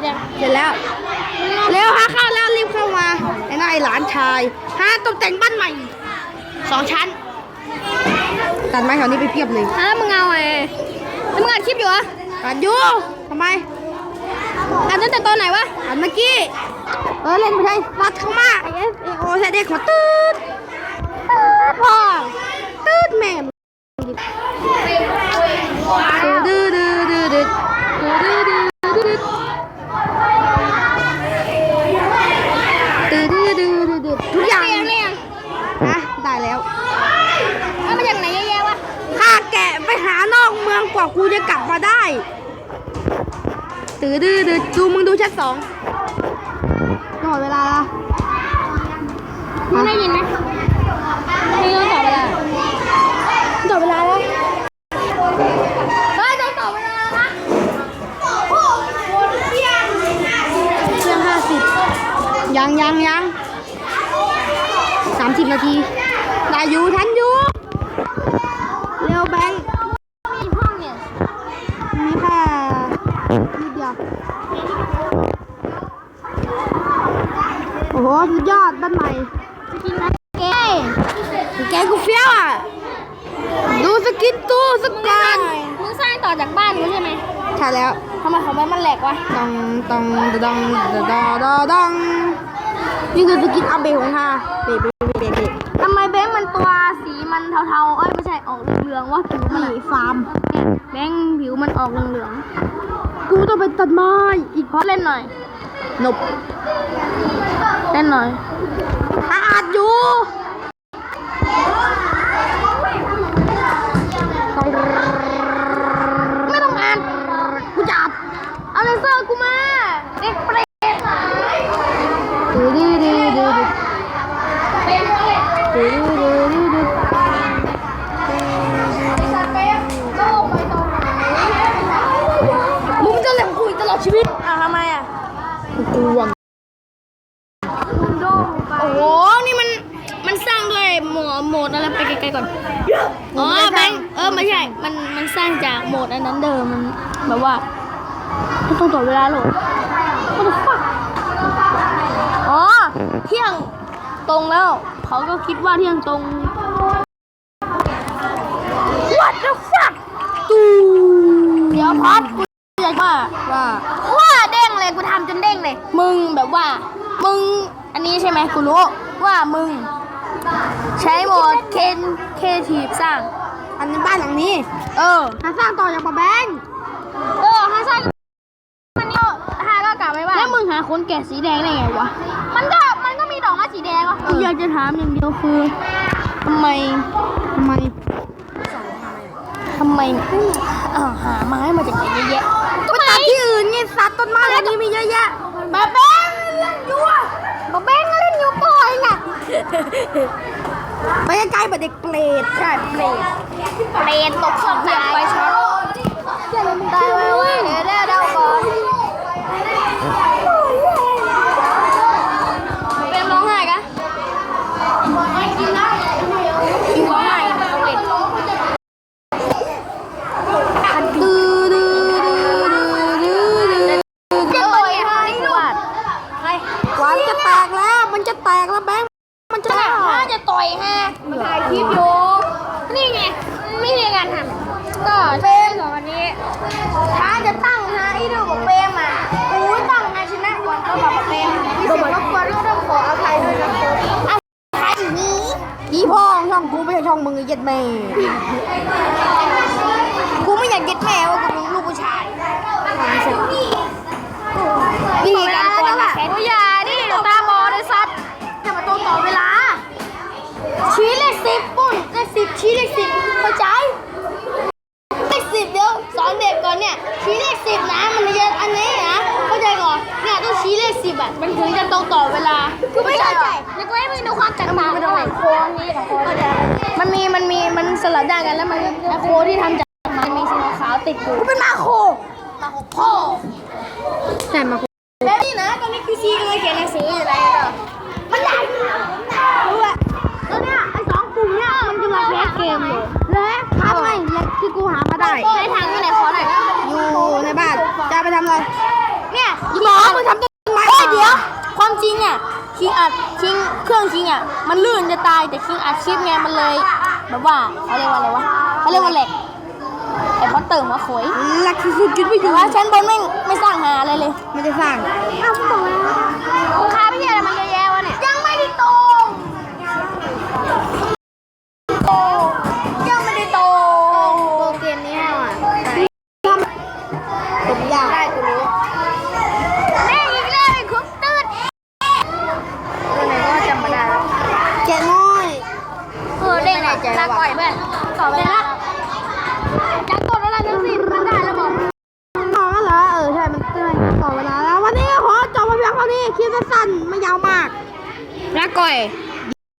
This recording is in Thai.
จยังเสร็จแล้ว เร็วหาข้าวแล้วรีบเข้ามาไอ้นายหลานชายหาตกแต่งบ้านใหม่สองชั้นตัดไม้แถวนี้ไปเพียบเลยฮะมึงเอาไอ้แล้วมึงอัดคลิปอยู่เหรอตัดอยู่ทำไมอัดตั้งแต่ตอนไหนวะตัดเมื่อกี้เออเล่นไปเลยตัดเข้ามาไอ้เอสไอโอใส่เด็กมาตืดตืดพ่อตืดแม่ ไปหานอกเมืองกว่ากูจะกลับมาได้ตื้อดื้อดื้อดูมึงดูชั้นสองหมดเวลาละมึงได้ยินไหมไม่ต้องตอบเวลาหมดเวลาแล้วเฮ้ยต้องตอบเวลานะเครื่องห้าสิบยังยังยังสามสิบนาทีได้อยู่ทันอยู่เร็วแบงค์ โอ้โหสุดยอดบ้านใหม่จะกินนะเก้แกกูเฟี้ยวอะ ดูสกินตู้สกันมึงสร้างต่อจากบ้านกูใช่ไหมใช่แล้วทำไมของมันมันแหลกวะตองตองดองดอดอดอดองนี่คือสกินอัปเดตของข้าเบเบเบเบทำไมแบงค์มันตัวสีมันเทาๆ เอ้ยไม่ใช่ออกเหลืองๆวะผิวมันนี่อะฟาร์มแบงค์ผิวมันออกเหลืองกูต้องไปตัดไม้อีกๆเพราะเล่นหน่อย นบเล่นหน่อยอาดอยู่ไม่ต้องอ่านกูจับเอาเลเซอร์กูมาเด็กเปร โหมดโหมดอะไรไปไกลๆก่อนอ๋อแบงค์เออไม่ใช่มันมันสร้างจากโหมดอันนั้นเดิมมันแบบว่าไม่ต้องต่อเวลาหรอก What the fuck อ๋อเที่ยงตรงแล้วเขาก็คิดว่าเที่ยงตรง What the fuck ตูเดี๋ยวพอดกูอยากว่าว่าว่าเด้งเลยกูทำจนเด้งเลย มึงแบบว่า มึงอันนี้ใช่ไหมกูรู้ว่ามึง ใช้โหมดเคนเคทีฟสร้าง อันนี้บ้านหลังนี้ เออหาสร้างต่อจากปะแบงค์เออฮาซ่ามันก็ฮาก็กลับไปว่าแล้วมึงหาคนแกะสีแดงได้ไงวะ มันก็มันก็มีดอกไม้สีแดงอะกูอยากจะถามอย่างเดียวคือทำไมทำไมทำไมเอ่อหาไม้มาจากไหนเยอะแยะก็ตัดที่อื่นไงสัตว์ต้นไม้อันนี้มีเยอะแยะบาแบงเล่นอยู่อะบาแบงเล่นอยู่ปล่อยน่ะ ไปใกล้ๆแบบเด็กเปรตใช่เปรตเปรตตกสองเทียมไปช็อตตายเลยเว้ยเดี๋ยวเดาก่อนเป็นร้องไห้กะกินร้องไห้เปรตดื้อดื้อดื้อดื้อดื้อดื้อจะต่อยหายด้วยใครหวานจะแตกแล้วมันจะแตกแล้วแบงค์มันจะถ้า จะต่อยฮะมาถ่ายคลิปอยู่นี่ไง ไม่มีการทำก็เฟรมสองวันนี้ถ้าจะตั้งฮะไอ้ดูบอกเฟรมอะอู้ตั้งฮะชนะก่อนก็บอกเฟรมมีสียงรบกวนก็ต้องขออภัยด้วยนะครับอะใครนี้อีพ่อช่องกูไม่ใช่ช่องมึงไอ้เจ็ดแม่ ชี้เลขสิบเข้าใจ เลขสิบเดี๋ยวสอนเด็กก่อนเนี่ย ชี้เลขสิบนะมันจะอันนี้นะเข้าใจก่อนเนี่ยต้องชี้เลขสิบอะมันถึงจะตรงต่อเวลาคือไม่เข้าใจแล้วก็ให้มึงดูความแตกต่างระหว่างโค้งนี้กับโค้งมันมีมันมีมันสลับด้านกันแล้วมันโค้งที่ทำจากมันมีสีขาวติดอยู่กูเป็นมาโคมาหกพ่อใช่มาโค ได้ใช้ทางที่ไหนขอหน่อยอยู่ในบ้าน จะเอาไปทำอะไร เนี่ยหมอมึงทำต้นไม้เฮ้ยเดี๋ยว ความจริงอะคิงอัดคิงเครื่องคิงอะ มันลื่นจะตายแต่คิงอัดชิปไงมันเลย แบบว่าเขาเรียกว่าอะไรวะเขาเรียกว่าเหล็กไอ้พอเติมหัวโขยหลักสุดๆจุดไม่อแต่ยู่ว่าชั้นบนไม่ไม่สร้างหาอะไรเลยมันจะสร้างอ้าวบอกแล้วลูกค้าไม่ใช่อะไรมันเยอะแยะวะเนี่ย ยังไม่ได้โตโตยังไม่ได้โตโตเกมนี้แล้วอะ ผมอยากได้กูรู้แม่อีกแล้วไอ้คุกตืดตัวไหนก็จำไม่ได้แล้วแกน้อยเออเด้งอะลาก่อยเพื่อนต่อไปละจักกดอะไรนึงสิมันได้แล้วบอกต่อกันเหรอเออใช่มันเตือนต่อเวลาแล้ววันนี้ขอจบมาเพียงเท่านี้คลิปสั้นๆไม่ยาวมากลาก่อยบ